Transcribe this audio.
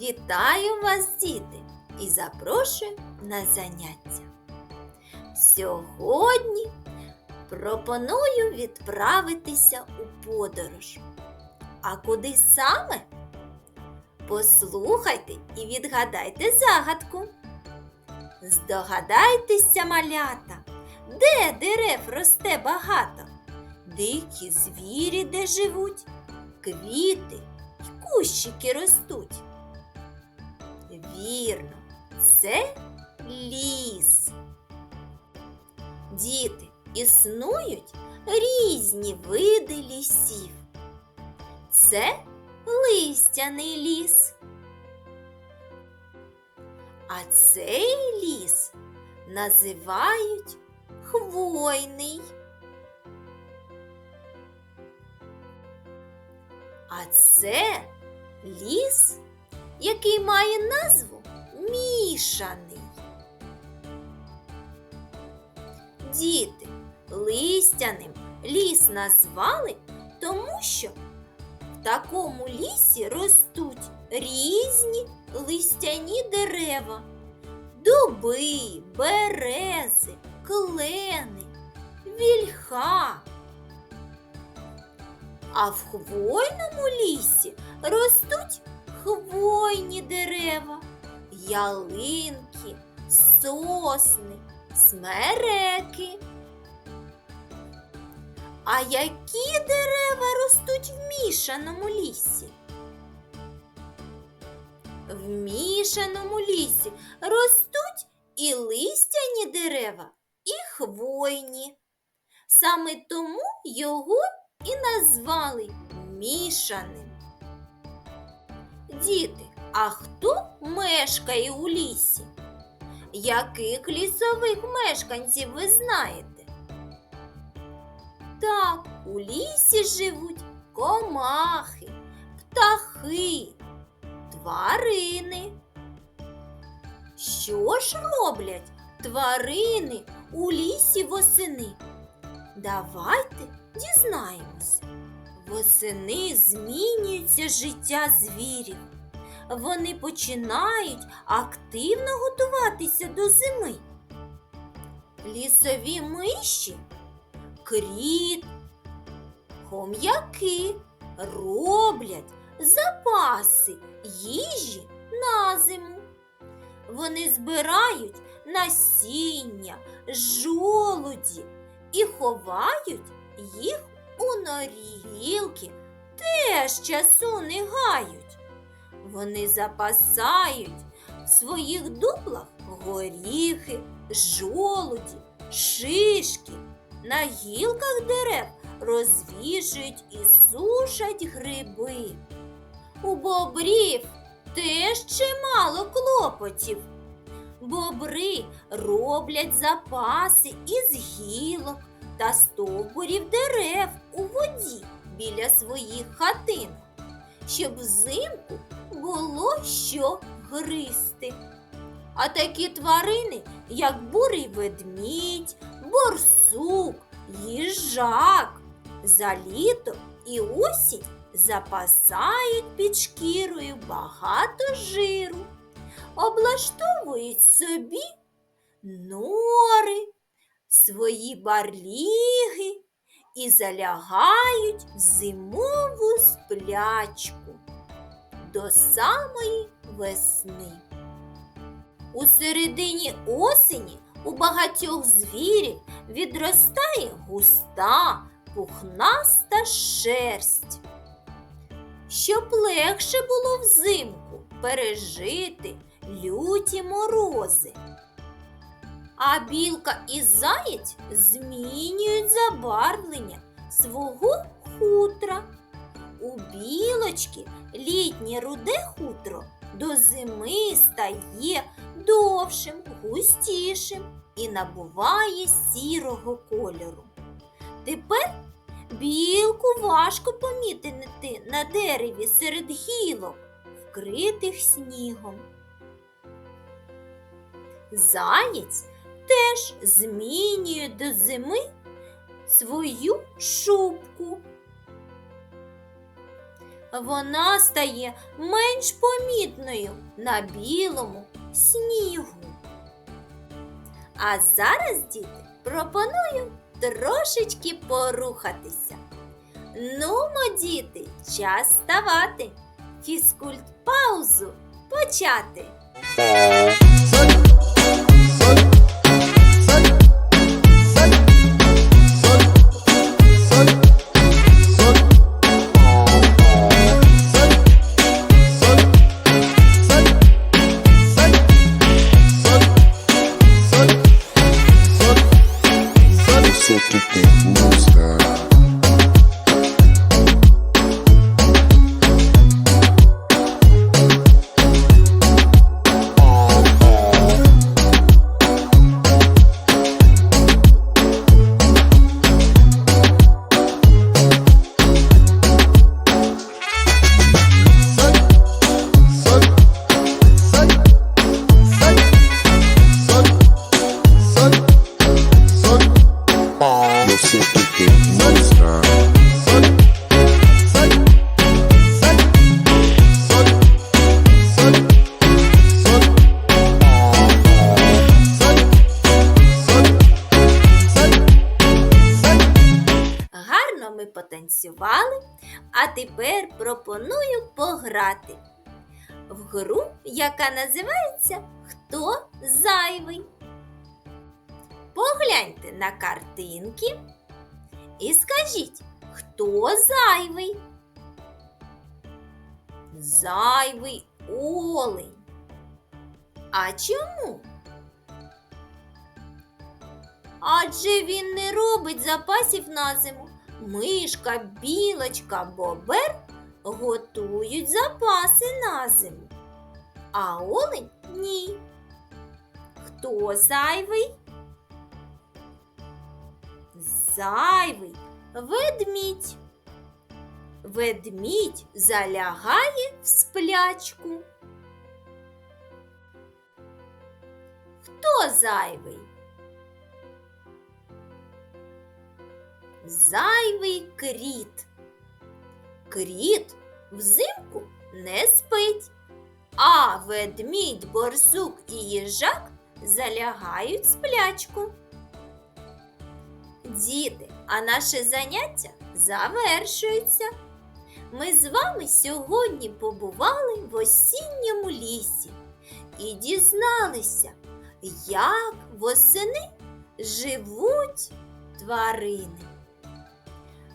Вітаю вас, діти, і запрошую на заняття. Сьогодні пропоную відправитися у подорож. А куди саме? Послухайте і відгадайте загадку. Здогадайтеся, малята, де дерев росте багато, дикі звірі де живуть, квіти й кущики ростуть. Вірно, це ліс. Діти, існують різні види лісів. Це листяний ліс. А цей ліс називають хвойний. А це ліс який має назву мішаний. Діти листяним ліс назвали, тому що в такому лісі ростуть різні листяні дерева, дуби, берези, клени, вільха. А в хвойному лісі ростуть хвойні дерева, ялинки, сосни, смереки. А які дерева ростуть в мішаному лісі? В мішаному лісі ростуть і листяні дерева, і хвойні. Саме тому його і назвали мішаним. Діти, а хто мешкає у лісі? Яких лісових мешканців ви знаєте? Так, у лісі живуть комахи, птахи, тварини. Що ж роблять тварини у лісі восени? Давайте дізнаємося. Восени змінюється життя звірів. Вони починають активно готуватися до зими. Лісові миші, кріт, хом'яки роблять запаси їжі на зиму. Вони збирають насіння, жолуді і ховають їх у норі гілки теж часу не гають. Вони запасають в своїх дуплах горіхи, жолуді, шишки. На гілках дерев розвішують і сушать гриби. У бобрів теж чимало клопотів. Бобри роблять запаси із гілок та стовбурів дерев у воді біля своїх хатин, щоб взимку було що гризти. А такі тварини, як бурий ведмідь, борсук, їжак, за літо і осінь запасають під шкірою багато жиру, облаштовують собі нори свої барліги і залягають в зимову сплячку до самої весни. У середині осені у багатьох звірів відростає густа, пухнаста шерсть. Щоб легше було взимку пережити люті морози. А білка і заєць змінюють забарвлення свого хутра. У білочки літнє руде хутро до зими стає довшим, густішим і набуває сірого кольору. Тепер білку важко помітити на дереві серед гілок, вкритих снігом. Заєць теж змінює до зими свою шубку. вона стає менш помітною на білому снігу. А зараз, діти, пропоную трошечки порухатися. Нумо, діти, час вставати. Фізкульт паузу почати. Ми а тепер пропоную пограти в гру, яка називається Хто зайвий. Погляньте на картинки і скажіть, хто зайвий? Зайвий олень. А чому? Адже він не робить запасів на зиму. Мишка, білочка, бобер готують запаси на зиму. А олень ні. Хто зайвий? Зайвий ведмідь. Ведмідь залягає в сплячку. Хто зайвий? Зайвий кріт. Кріт взимку не спить, а ведмідь, борсук і їжак залягають сплячку. Діти, а наше заняття завершується. Ми з вами сьогодні побували в осінньому лісі і дізналися, як восени живуть тварини.